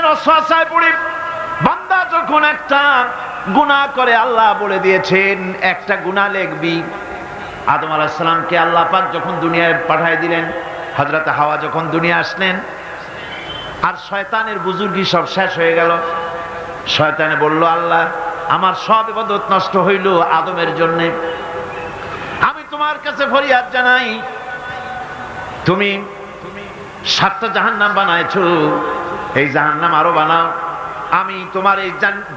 শয়তানের অশ্বাসায় পড়ে বান্দা যখন একটা গুনাহ করে, আল্লাহ বলে দিয়েছেন, একটা গুনাহ লিখবি। আদম আলাহিসাল্লামকে আল্লাহ পাক যখন দুনিয়ায় পাঠিয়ে দিলেন হজরত হাওয়া যখন দুনিয়া আসলেন, আর শয়তানের বুজুর্গি সব শেষ হয়ে গেল। শয়তানে বলল, আল্লাহ, আমার সব ইবাদত নষ্ট হইল আদমের জন্যে। আমি তোমার কাছে ফরিয়াদ জানাই। তুমি সাতটা জাহান্নাম বানাইছো। এই জাহান্নাম আরও বানাও। আমি তোমার এই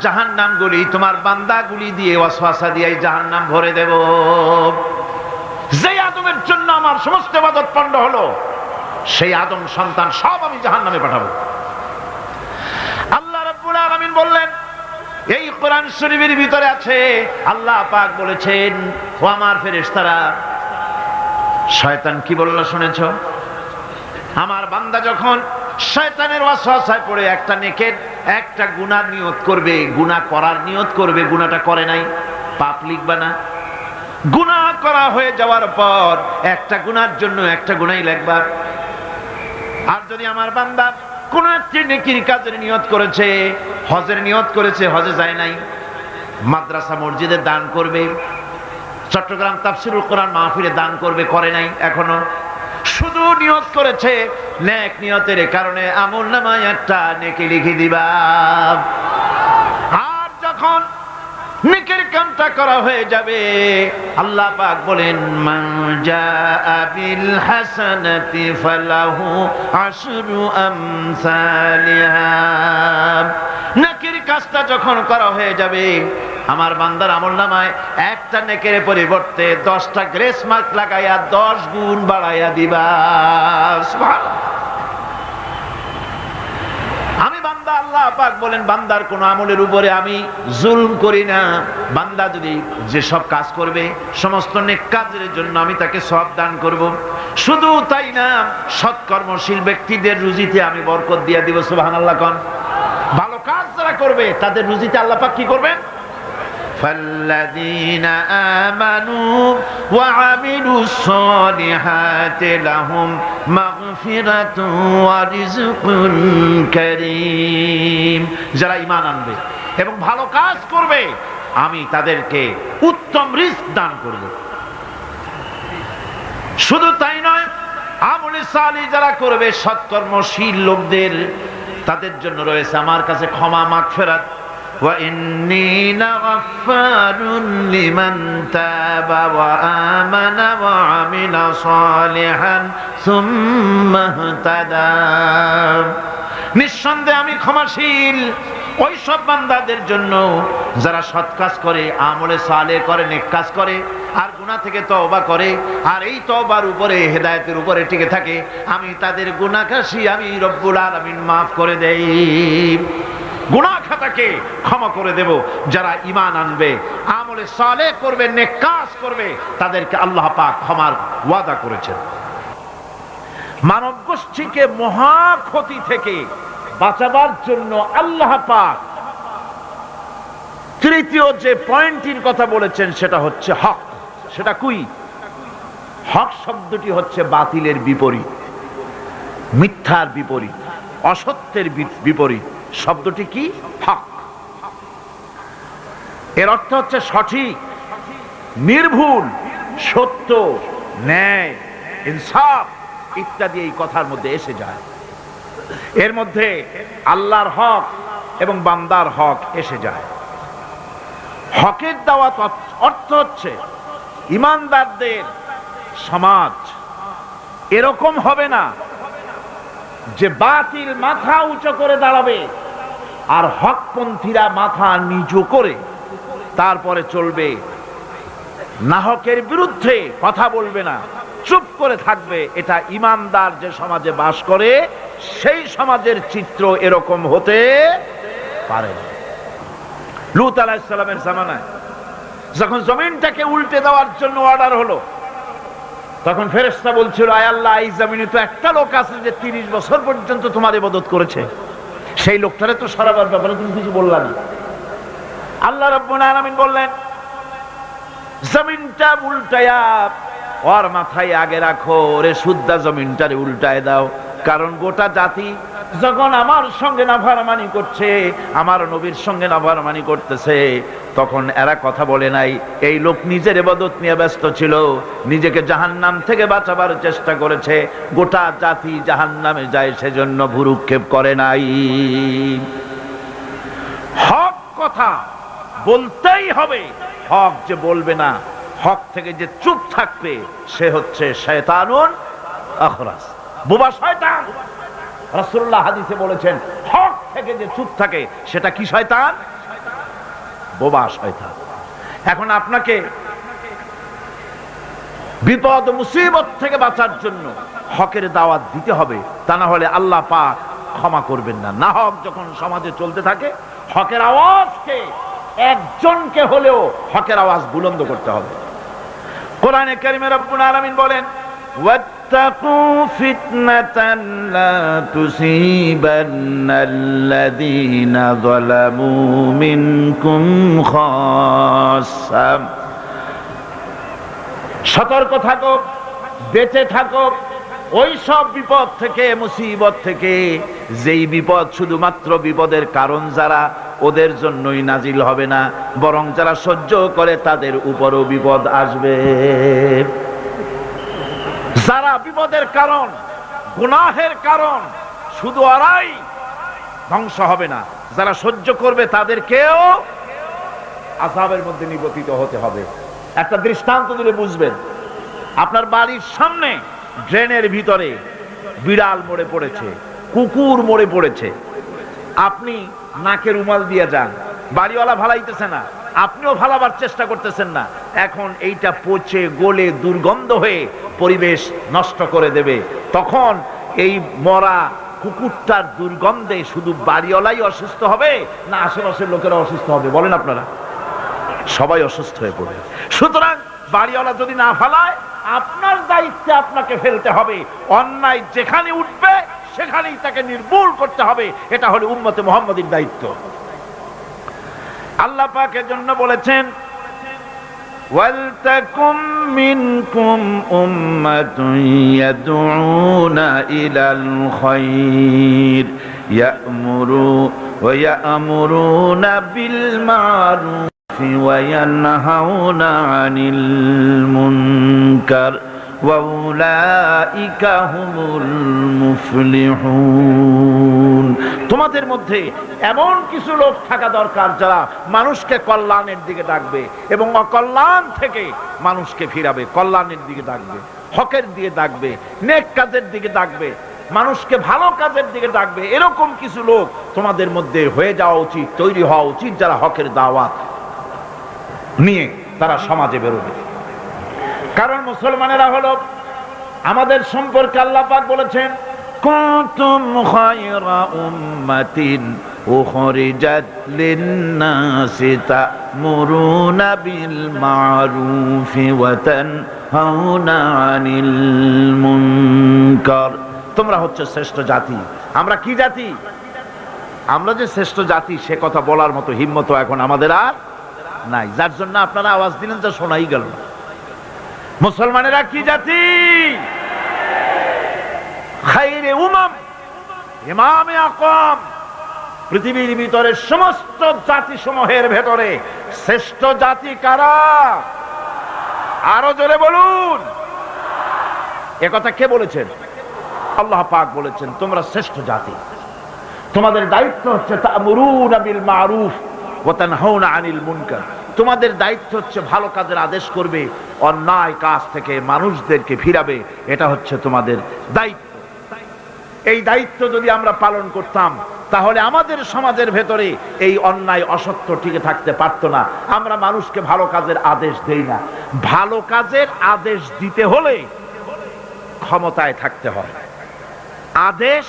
জাহান্নাম গুলি তোমার বান্দা গুলি দিয়ে ওয়াসওয়াসা দিয়ে এই জাহান্নাম ভরে দেব। যে আদমের জন্য আমার সমস্ত ইবাদত পণ্ড হলো, সেই আদম সন্তান সব আমি জাহান্নামে পাঠাবো। আল্লাহ রাব্বুল আলামিন বললেন, এই কোরআন শরীফের ভিতরে আছে, আল্লাহ পাক বলেছেন, ও আমার ফেরেশতারা, শয়তান কি বলল শুনেছো? আমার বান্দা যখন শয়তানের ওয়াসওয়াসায় পড়ে, একটা নেকের একটা গুনাহ নিয়ত করবে গুনাহ করার নিয়ত করবে গুনাহটা করে নাই। পাপ লিখবা না। গুনাহ করা হয়ে যাওয়ার পর একটা গুনার জন্য একটা গুনাই লিখবা আর যদি আমার বান্দা কোন একটি নেকির কাজের নিয়ত করেছে, হজের নিয়ত করেছে, হজে যায় নাই, মাদ্রাসা মসজিদে দান করবে, চট্টগ্রাম তাফসিরুল কোরআন মাহফিলে দান করবে, করে নাই, এখনও শুধু নিয়ত করেছে। নেক নিয়তের কারণে আমল নামায় একটা নেকি লিখে দিবা। আর যখন নেকের কামটা করা হয়ে যাবে, আল্লাহ পাক বলেন, মান জাআ বিল হাসানাতি ফালাহু আশরু আমসালিহা। নেকের কাজটা যখন করা হয়ে যাবে আমার বান্দার আমল নামায় একটা নেকের পরিবর্তে দশটা গ্রেস মার্ক লাগাইয়া দশ গুণ বাড়াইয়া দিবা। আমি আল্লাহ বান্দার কোন আমলের উপরে আমি করি না। কাজ করবে, সমস্ত নেক কাজের জন্য আমি তাকে সব দান করব। শুধু তাই না, সৎকর্মশীল ব্যক্তিদের রুজিতে আমি বরকত দিয়ে দিব, সুবহানাল্লাহ কন। ভালো কাজ যারা করবে, তাদের রুজিতে আল্লাহ পাক কি করবেন? فالذين آمنوا وعملوا الصالحات لهم مغفرة ورزق كريم যারা ঈমান আনবে এবং ভালো কাজ করবে আমি তাদেরকে উত্তম রিস্ক দান করব শুধু তাই নয় আমলে সালি যারা করবে সৎকর্মশীল লোকদের তাদের জন্য রয়েছে আমার কাছে ক্ষমা মাগফিরাত وإني لغفار لمن تاب وآمن وعمل صالحا ثم اهتدى নিঃসন্দেহে আমি ক্ষমাশীল ওই সব বান্দাদের জন্য যারা সৎ কাজ করে আমলে সালে করে নেক কাজ করে আর গুনাহ থেকে তওবা করে আর এই তওবার উপরে হেদায়েতের উপরে টিকে থাকে আমি তাদের গুনাহ কাশি আমি রব্বুল আলামিন মাফ করে দেই গুনাহ খাতাকে ক্ষমা করে দেব। যারা ইমান আনবে, আমলে সালে করবে নেক কাজ করবে, তাদেরকে আল্লাহ পাক ক্ষমার ওয়াদা করেছেন। মানব গোষ্ঠীকে মহা ক্ষতি থেকে বাঁচাবার জন্য আল্লাহ পাক তৃতীয় যে পয়েন্টটির কথা বলেছেন, সেটা হচ্ছে হক। সেটা কুই? হক শব্দটি হচ্ছে বাতিলের বিপরীত, মিথ্যার বিপরীত, অসত্যের বিপরীত। শব্দটি কি? হক। এর অর্থ হচ্ছে সঠিক, নির্ভুল, সত্য, ন্যায়, ইনসাফ ইত্যাদি এই কথার মধ্যে এসে যায়। এর মধ্যে আল্লাহর হক এবং বান্দার হক এসে যায়। হকের দাওয়াত অর্থ হচ্ছে ইমানদারদের সমাজ। এরকম হবে না যে বাতিল মাথা উঁচু করে দাঁড়াবে। আর হকপন্থীরা মাথা নিচু করে তারপরে চলবে। নাহকের বিরুদ্ধে কথা বলবে না, চুপ করে থাকবে। এটা ইমানদার যে সমাজে বাস করে, সেই সমাজের চিত্র এরকম হতে পারে লুত আলাহিসাল্লামের জামানায় যখন জমিনটাকে উল্টে দেওয়ার জন্য অর্ডার হলো, তখন ফেরেস্তা বলছিল, আয় আল্লাহ, এই জমিনে তো একটা লোক আছে যে তিরিশ বছর পর্যন্ত তোমার ইবাদত করেছে। সেই লোকটারে তো সরাবার ব্যাপারে তুমি কিছু বললাম না আল্লাহ আলামিন বললেন, জমিনটা উল্টায়া, ওর মাথায় আগে রাখো রে শুদ্ধা জমিনটারে উল্টায় দাও। কারণ গোটা জাতি যখন আমার সঙ্গে নাফারমানি করছে, আমার নবীর সঙ্গে নাফারমানি করতেছে, তখন এরা কথা বলে নাই, এই লোক নিজের এবাদত নিয়ে ব্যস্ত ছিল, নিজেকে জাহান্নাম থেকে বাঁচাবার চেষ্টা করেছে, গোটা জাতি জাহান্নামে যায় সেজন্য ভুরুক্ষেপ করে নাই। হক কথা বলতেই হবে, হক যে বলবে না, হক থেকে যে চুপ থাকবে, সে হচ্ছে শয়তানুন আখরাস। বোবা শয়তান! রাসূলুল্লাহ হাদিসে বলেছেন, হক থেকে যে চুপ থাকে, সেটা কি শয়তান? বোবা শয়তান। এখন আপনাকে বিপদ মুসিবত থেকে বাঁচার জন্য হকের দাওয়াত দিতে হবে, তা না হলে আল্লাহ পাক ক্ষমা করবেন না। না হক যখন সমাজে চলতে থাকে, হকের আওয়াজকে, একজনকে হলেও হকের আওয়াজ বুলন্দ করতে হবে। কোরআনে কারিমে রব্বুল আলামিন বলেন واتقوا فتنة لا تصيبن الذين ظلموا منكم خاصة সতর্ক থাকো বেঁচে থাকো ওই সব বিপদ থেকে মুসিবত থেকে যেই বিপদ শুধুমাত্র বিপদের কারণ যারা ওদের জন্যই নাজিল হবে না বরং যারা সহ্য করে তাদের উপরও বিপদ আসবে যারা বিপদের কারণ, গুনাহের কারণ, শুধু ওরাই ধ্বংস হবে না। যারা সহ্য করবে, তাদেরকেও আসাবের মধ্যে নিবতিত হতে হবে। একটা দৃষ্টান্ত দিলে বুঝবেন, আপনার বাড়ির সামনে ড্রেনের ভিতরে বিড়াল মরে পড়েছে, কুকুর মরে পড়েছে। আপনি নাকে রুমাল দিয়ে যান, বাড়িওয়ালা ভালাইতেছে না, আপনিও ভালাবার চেষ্টা করতেছেন না। এখন এইটা পচে, গলে, দুর্গন্ধ হয়ে পরিবেশ নষ্ট করে দেবে। তখন এই মরা কুকুরটার দুর্গন্ধে শুধু বাড়িওয়ালাই অসুস্থ হবে না আশেপাশের লোকেরা অসুস্থ হবে? বলেন আপনারা। সবাই অসুস্থ হয়ে পড়বে। সুতরাং বাড়িওয়ালা যদি না ফালায়, আপনার দায়িত্বে আপনাকে ফেলতে হবে। অন্যায় যেখানে উঠবে, সেখানেই তাকে নির্মূল করতে হবে। এটা হলো উম্মতে মোহাম্মদের দায়িত্ব। আল্লাহ পাকের জন্য বলেছেন ولتكن منكم أمة يدعون إلى الخير يأمروا ويأمرون بالمعروف وينهون عن المنكر. তোমাদের মধ্যে এমন কিছু লোক থাকা দরকার যারা মানুষকে কল্যাণের দিকে ডাকবে এবং অকল্যাণ থেকে মানুষকে ফিরাবে, কল্যাণের দিকে ডাকবে, হকের দিকে ডাকবে, নেক কাজের দিকে ডাকবে, মানুষকে ভালো কাজের দিকে ডাকবে, এরকম কিছু লোক তোমাদের মধ্যে হয়ে যাওয়া উচিত, তৈরি হওয়া উচিত যারা হকের দাওয়াত নিয়ে তারা সমাজে বেরোবে। কারণ মুসলমানেরা হলো আমাদের সম্পর্কে আল্লাহ পাক বলেছেন মা'রুফি তোমরা হচ্ছে শ্রেষ্ঠ জাতি। আমরা কি জাতি? আমরা যে শ্রেষ্ঠ জাতি, সে কথা বলার মতো হিম্মত এখন আমাদের আর নাই। যার জন্য আপনারা আওয়াজ দিলেন, যা শোনাই গেল না। মুসলমানেরা কি জাতি? পৃথিবীর ভিতরে সমস্ত জাতি সমূহের ভেতরে শ্রেষ্ঠ জাতি কারা? আরও জোরে বলুন। একথা কে বলেছেন? আল্লাহ পাক বলেছেন, তোমরা শ্রেষ্ঠ জাতি। তোমাদের দায়িত্ব হচ্ছে তা'মুরুনা বিল মারুফ ওয়া তানহাউনা আনিল মুনকার। তোমাদের দায়িত্ব হচ্ছে ভালো কাজের আদেশ করবে, অন্যায় কাজ থেকে মানুষদেরকে ফিরাবে, এটা হচ্ছে তোমাদের দায়িত্ব। এই দায়িত্ব যদি আমরা পালন করতাম, তাহলে আমাদের সমাজের ভেতরে এই অন্যায় অসত্য টিকে থাকতে পারতো না। আমরা মানুষকে ভালো কাজের আদেশ দেই না। ভালো কাজের আদেশ দিতে হলে ক্ষমতায় থাকতে হয়। আদেশ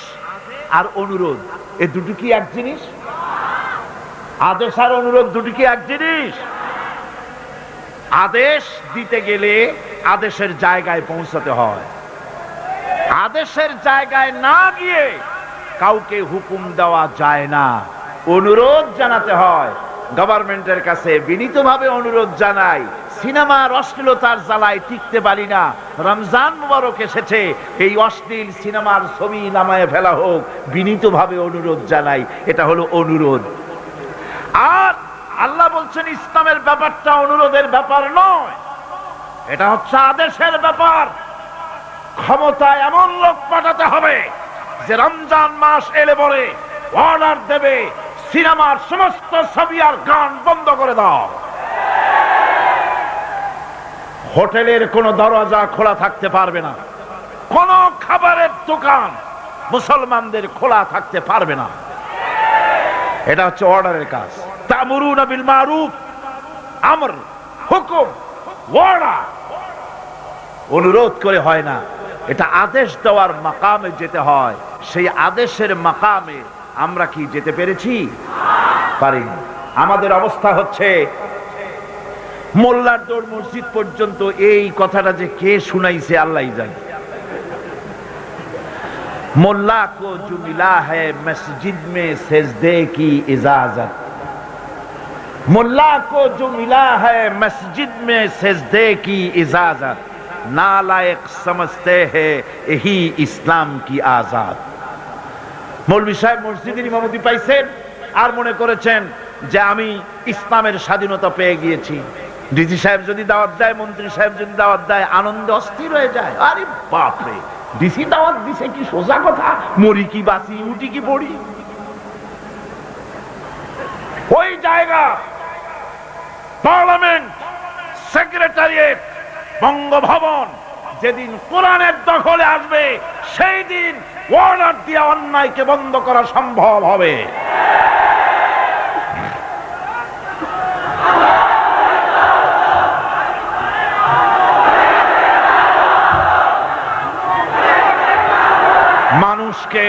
আর অনুরোধ, এ দুটো কি এক জিনিস? আদেশ আর অনুরোধ দুটি কি এক জিনিস? আদেশ দিতে গেলে আদেশের জায়গায় পৌঁছাতে হয়। আদেশের জায়গায় না গিয়ে কাউকে হুকুম দেওয়া যায় না। অনুরোধ জানাতে হয়। গভর্নমেন্টের কাছে বিনীতভাবে অনুরোধ জানাই, সিনেমার অশ্লীলতার জ্বালায় টিকতে পারি না। রমজান মুবারক এসেছে, এই অশ্লীল সিনেমার ছবি নামায় ফেলা হোক। বিনীতভাবে অনুরোধ জানাই, এটা হলো অনুরোধ। আর আল্লাহ বলছেন, ইসলামের ব্যাপারটা অনুরোধের ব্যাপার নয়। এটা হচ্ছে আদেশের ব্যাপার। ক্ষমতায় এমন লোক পাঠাতে হবে যে রমজান মাস এলে বলে অর্ডার দেবে সিনেমার সমস্ত ছবি আর গান বন্ধ করে দাও। হোটেলের কোনো দরজা খোলা থাকতে পারবে না। কোন খাবারের দোকান মুসলমানদের খোলা থাকতে পারবে না। এটা হচ্ছে অর্ডারের কাজ। অনুরোধ করে হয় না, এটা আদেশ দেওয়ার মাকামে যেতে হয়। সেই আদেশের মাকামে আমরা কি যেতে পেরেছি? পারি আমাদের অবস্থা হচ্ছে, মোল্লার দৌড় মসজিদ পর্যন্ত এই কথাটা যে কে শুনাইছে আল্লাহ জানে। মোল্লা কো জুমিলা হ্যাঁ মসজিদ মে সেজদে কি ইজাজত। मुल्ला को जो मिला है मस्जिद में सजदे की इजाजत नालायक समझते हैं यही इस्लाम की आजाद মৌলভী সাহেব মসজিদের ইমামতি পাইছেন আর মনে করেছেন যে আমি ইসলামের স্বাধীনতা পেয়ে গিয়েছি ডিজি সাহেব যদি দাওয়াত দেয় মন্ত্রী সাহেব যদি দাওয়াত দেয় আনন্দে অস্থির হয়ে যায় আরে বাপরে ডিসি দাওয়াত দিছে কি সোজা কথা মরি কি বাঁচি উঠি কি পড়ি ওই জায়গা পার্লামেন্ট সেক্রেটারিয়েট বঙ্গভবন যেদিন কোরআনের দখলে আসবে, সেই দিন অর্ডার দিয়ে অন্যায়কে বন্ধ করা সম্ভব হবে। মানুষকে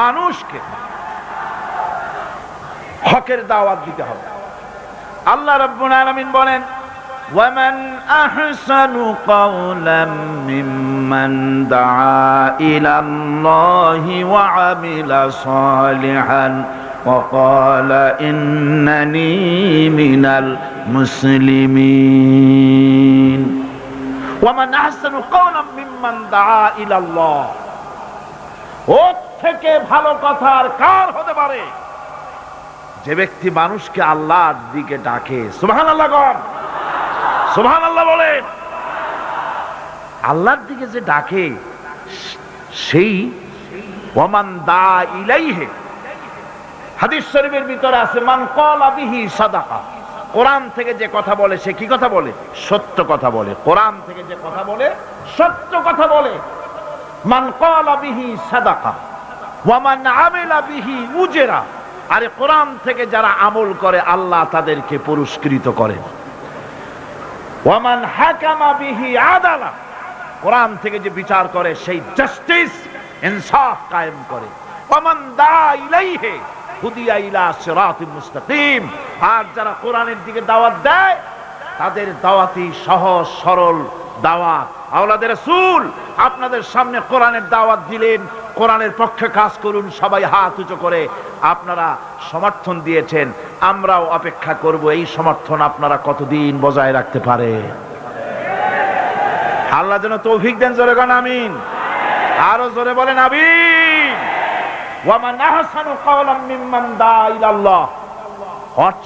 মানুষকে হকের দাওয়াত দিতে হবে। আল্লাহ রাব্বুল আলামিন বলেন ومن أحسن قولا ممن دعا إلى الله وعمل صالحا وقال إنني من المسلمين ومن أحسن قولا ممن دعا إلى الله ওর থেকে ভালো কথা আর কার হতে পারে যে ব্যক্তি মানুষকে আল্লাহর দিকে ডাকে সুবহান আল্লাহ সুবহান আল্লাহ বলেন। আল্লাহর দিকে যে ডাকে, সেই ওমান দা ইলাইহে। হাদিস শরীফের ভিতরে আছে, মান কলা বিহি সাদাকা। কোরআন থেকে যে কথা বলে, সে কি কথা বলে? সত্য কথা বলে। কোরআন থেকে যে কথা বলে, সত্য কথা বলে। মান কলা বিহি সাদাকা। ওয়ামান আমেলা বিহি উজেরা। আরে কোরআন থেকে যারা আমল করে, আল্লাহ তাদেরকে পুরস্কৃত আদালা। কোরআন থেকে যে বিচার করে, সেই জাস্টিস, ইনসাফ কায়েম করে। ওয়ামান দা ইলাইহে, হুদিয়া ইলা সিরাতিল মুস্তাকিম। আর যারা কোরআনের দিকে দাওয়াত দেয়, তাদের দাওয়াতি সহজ, সরল দাওয়াত। আওলাদের রাসূল, আপনাদের সামনে কোরআনের দাওয়াত দিলেন, কোরআনের পক্ষে কাজ করুন, সবাই হাত উঁচু করে আপনারা সমর্থন দিয়েছেন, আমরাও অপেক্ষা করব, এই সমর্থন আপনারা কতদিন বজায় রাখতে পারে? আল্লাহ যেন তৌফিক দেন, জোরে গান, আমিন। আরও জোরে বলেন, আমিন।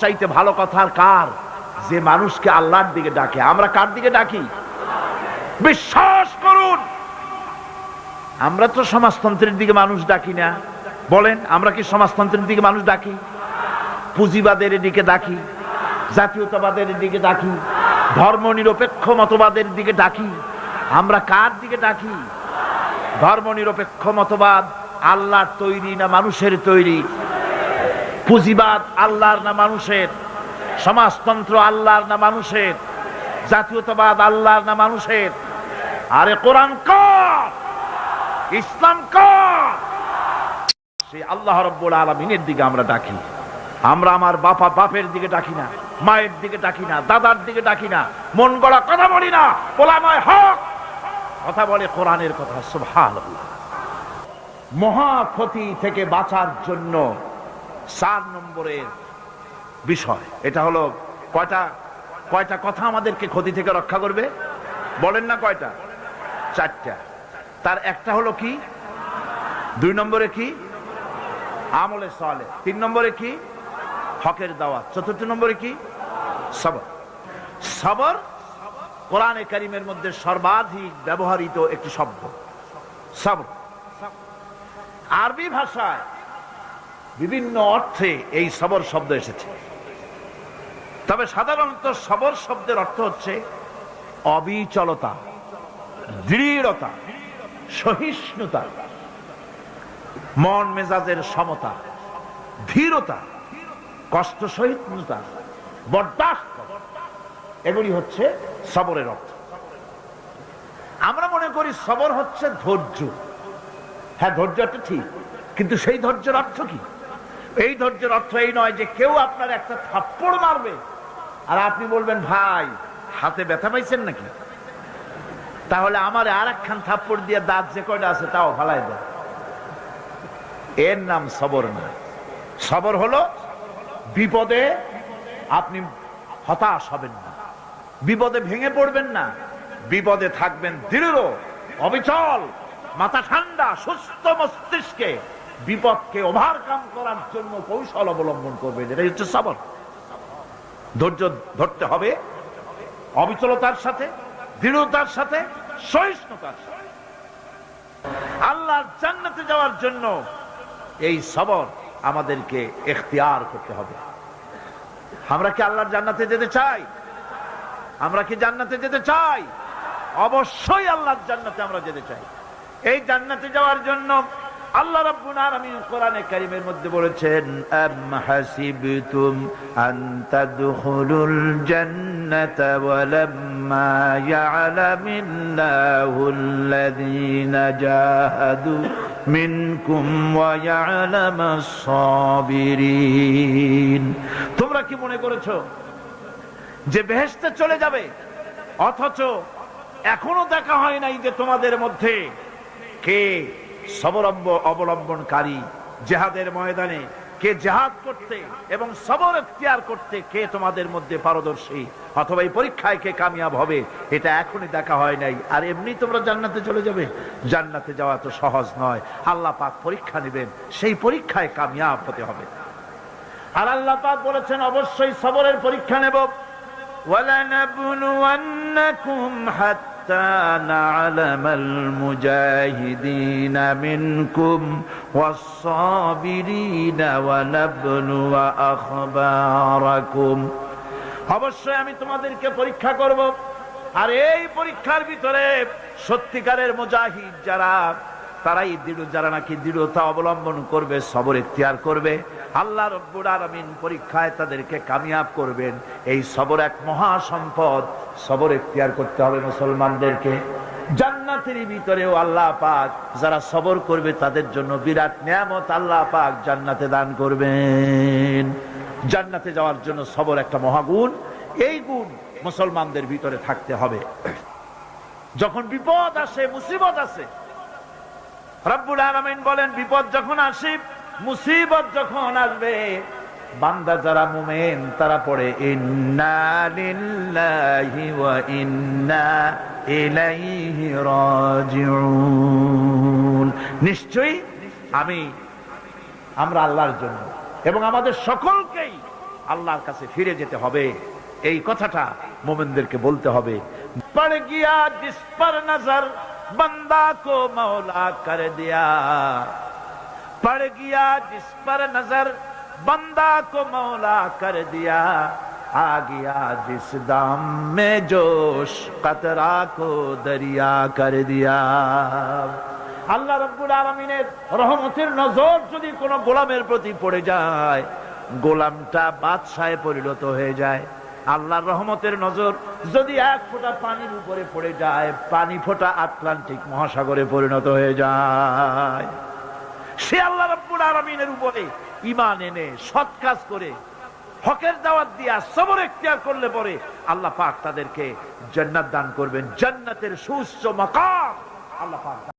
চাইতে ভালো কথা আর কার? যে মানুষকে আল্লাহর দিকে ডাকে। আমরা কার দিকে ডাকি? বিশ্বাস করুন। আমরা তো সমাজতন্ত্রের দিকে মানুষ ডাকি না। বলেন, আমরা কি সমাজতন্ত্রের দিকে মানুষ ডাকি? পুঁজিবাদের দিকে ডাকি, জাতীয়তাবাদের দিকে ডাকি ধর্ম নিরপেক্ষ মতবাদের দিকে ডাকি। আমরা কার দিকে ডাকি? ধর্ম নিরপেক্ষ মতবাদ আল্লাহর তৈরি না মানুষের তৈরি? পুঁজিবাদ আল্লাহর না মানুষের? সমাজতন্ত্র আল্লাহর না মানুষের? জাতীয়তাবাদ আল্লাহর না মানুষের? আরে কোরআন কর! ইসলাম কর! সেই আল্লাহ রব্বুল আলমিনের দিকে আমরা ডাকি আমরা আমার বাপা বাপের দিকে ডাকি না, মায়ের দিকে ডাকি না, দাদার দিকে ডাকি না, মন গড়া কথা বলি না পোলামায় হক! কথা বলে কোরআনের কথা সুভান মহা ক্ষতি থেকে বাঁচার জন্য চার নম্বরের বিষয়, এটা হলো কয়টা কয়টা কথা আমাদেরকে ক্ষতি থেকে রক্ষা করবে? বলেন না কয়টা? চারটা। তার একটা হলো কি? দুই নম্বরে কি? আমলে সলে। তিন নম্বরে কি? হকের দাওয়াত। চতুর্থ নম্বরে কি? সবর। সবর কোরআনে কারিমের মধ্যে সর্বাধিক ব্যবহৃত একটি শব্দ। সবর। আরবি ভাষায় বিভিন্ন অর্থে এই সবর শব্দ এসেছে। তবে সাধারণত সবর শব্দের অর্থ হচ্ছে অবিচলতা। দৃঢ়তা, সহিষ্ণুতা, মন মেজাজের সমতা, ধীরতা, কষ্ট সহিষ্ণুতা, বরদাস্ত, এগুলি হচ্ছে সবরের অর্থ। আমরা মনে করি সবর হচ্ছে ধৈর্য। হ্যাঁ ধৈর্য ধৈর্যটা ঠিক, কিন্তু সেই ধৈর্যের অর্থ কি? এই ধৈর্যের অর্থ এই নয় যে কেউ আপনার একটা থাপ্পড় মারবে আর আপনি বলবেন, ভাই, হাতে ব্যথা পাইছেন নাকি? তাহলে আমার আর একখান থাপ্পড় দিয়ে দাঁত যে কয়টা আছে তাও ভালাই দেয় এর নাম সবর না। সবর হলো বিপদে আপনি হতাশ হবেন না। বিপদে ভেঙে পড়বেন না। বিপদে থাকবেন দৃঢ়, অবিচল, মাথা ঠান্ডা, সুস্থ মস্তিষ্কে বিপদকে ওভারকাম করার জন্য কৌশল অবলম্বন করবেন। এটাই হচ্ছে সবর। ধৈর্য ধরতে হবে। অবিচলতার সাথে, দৃঢ়তার সাথে সহিষ্ণুতার সাথে আল্লাহর জান্নাতে যাওয়ার জন্য এই সবর আমাদেরকে এখতিয়ার করতে হবে। আমরা কি আল্লাহর জান্নাতে যেতে চাই? আমরা কি জান্নাতে যেতে চাই? অবশ্যই আল্লাহর জান্নাতে আমরা যেতে চাই। এই জান্নাতে যাওয়ার জন্য আল্লাহ রাব্বুল আলামিন কোরআনে কারীমের মধ্যে বলেছেন, আম হাসিবতুম আন তাদখুলুল জান্নাতা ওয়া লাম্মা ইয়ালামিল্লাহুল্লাযীনা জাহাদু মিনকুম ওয়া ইয়ালামাস সাবিরিন তোমরা কি মনে করেছ যে বেহেশতে চলে যাবে? অথচ এখনও দেখা হয় নাই যে তোমাদের মধ্যে কে সবলম্ব অবলম্বনকারী জেহাদের ময়দানে কে জেহাদ করতে এবং সবর এখতিয়ার করতে কে তোমাদের মধ্যে পারদর্শী? অথবা এই পরীক্ষায় কে কামিয়াব হবে? এটা এখনই দেখা হয় নাই। আর এমনি তোমরা জান্নাতে চলে যাবে। জান্নাতে যাওয়া তো সহজ নয়। আল্লাহ পাক পরীক্ষা নেবেন, সেই পরীক্ষায় কামিয়াব হতে হবে। আর আল্লাহ পাক বলেছেন, অবশ্যই সবরের পরীক্ষা নেব। حتى نعلم المجاهدين منكم والصابرين ونبلو أخباركم অবশ্যই আমি তোমাদেরকে পরীক্ষা করব আর এই পরীক্ষার ভিতরে সত্যিকারের মুজাহিদ যারা তারাই দৃঢ় যারা নাকি দৃঢ়তা অবলম্বন করবে সবর এখতিয়ার করবে আল্লাহ রব্বুল আলামিন পরীক্ষায় তাদেরকে কামিয়াব করবেন এই সবর এক মহা সম্পদ সবর এখতিয়ার করতে হবে মুসলমানদেরকে। জান্নাতের ভিতরেও আল্লাহ পাক যারা সবর করবে তাদের জন্য বিরাট নিয়ামত আল্লাহ পাক জান্নাতে দান করবেন। জান্নাতে যাওয়ার জন্য সবর একটা মহাগুণ। এই গুণ মুসলমানদের ভিতরে থাকতে হবে। যখন বিপদ আসে, মুসিবত আসে, রব্বুল আলামিন বলেন, বিপদ যখন আসে, মুসিবত যখন আসবে বান্দা যারা মোমেন, তারা পড়ে ইন্নালিল্লাহি ওয়া ইন্না ইলাইহি রাজিউন। নিশ্চয়ই আমি, আমরা আল্লাহর জন্য এবং আমাদের সকলকেই আল্লাহর কাছে ফিরে যেতে হবে। এই কথাটা মোমেনদেরকে বলতে হবে। পড় গিয়া জিস নজর, বান্দা কো মৌলা কর দিয়া। পড় গিয়া জিস নজর बंदा को मौला कर दिया आ गया जिस दाम में जोश कतरा को दरिया कर दिया আল্লাহ রব্বুল আলমিনের রহমতের নজর যদি কোনো গোলামের প্রতি পড়ে যায় গোলামটা বাদশায় পরিণত হয়ে যায় আল্লাহর রহমতের নজর যদি এক ফোঁটা পানির উপরে পড়ে যায় পানি ফোঁটা আটলান্টিক মহাসাগরে পরিণত হয়ে যায় সে আল্লাহ রব্বুল আলমিনের উপরে ইমান এনে সৎ কাজ করে, হকের দাওয়াত দিয়া সবর এখতিয়ার করলে পরে আল্লাহ পাক তাদেরকে জান্নাত দান করবেন। জান্নাতের সুস্থ মকাম আল্লাহ পাক